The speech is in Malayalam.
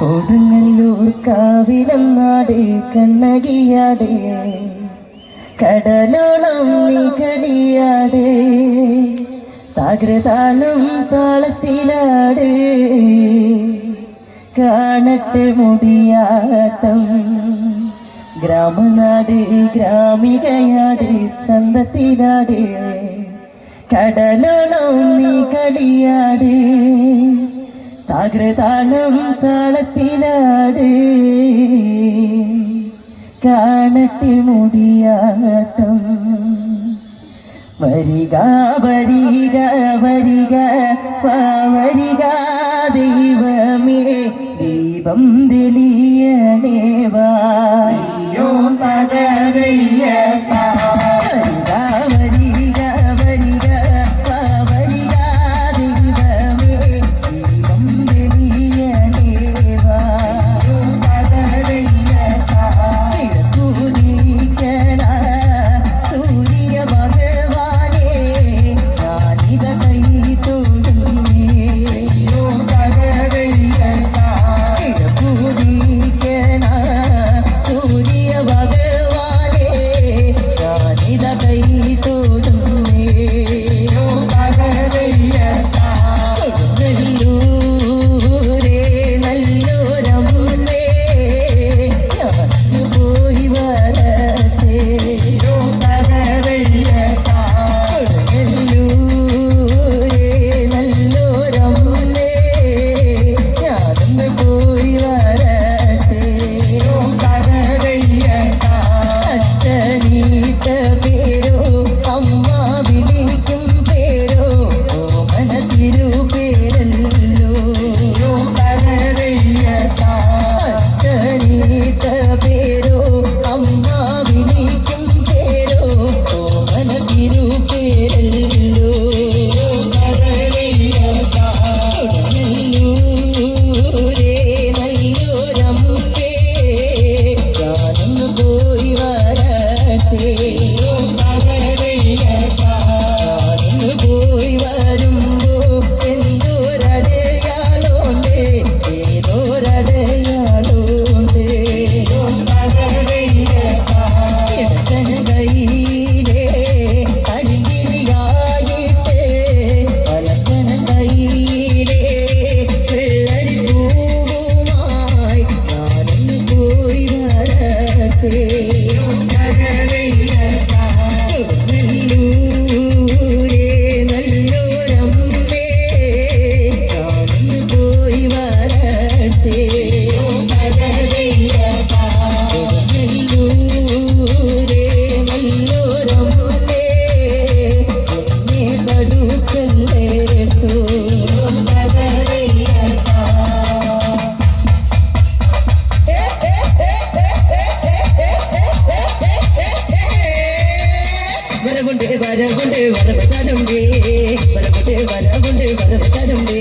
കൊടുങ്ങല്ലൂർ കാവിലങ്ങാട് കണ്ണകിയാട്. കടലോളം നികടിയാട് തകൃതാളം താളത്തിലാട്. കാണട്ടെ മുടിയാട്ടം. ഗ്രാമനാട് ഗ്രാമികയാട് ചന്തത്തിലാട്. കടലോളം നീ കടിയാട് സാഗ്രതാളം താളത്തിലാട് കാണത്തി മുടിയാട്ടം വരിക വരിക വരിക പാവരിക ദൈവമേ ദൈവം തെളി വരവുണ്ട് വരവ് തരുണ്ടേ വരവുണ്ട് വരവുണ്ട്. വരവ് തരുണ്ടേ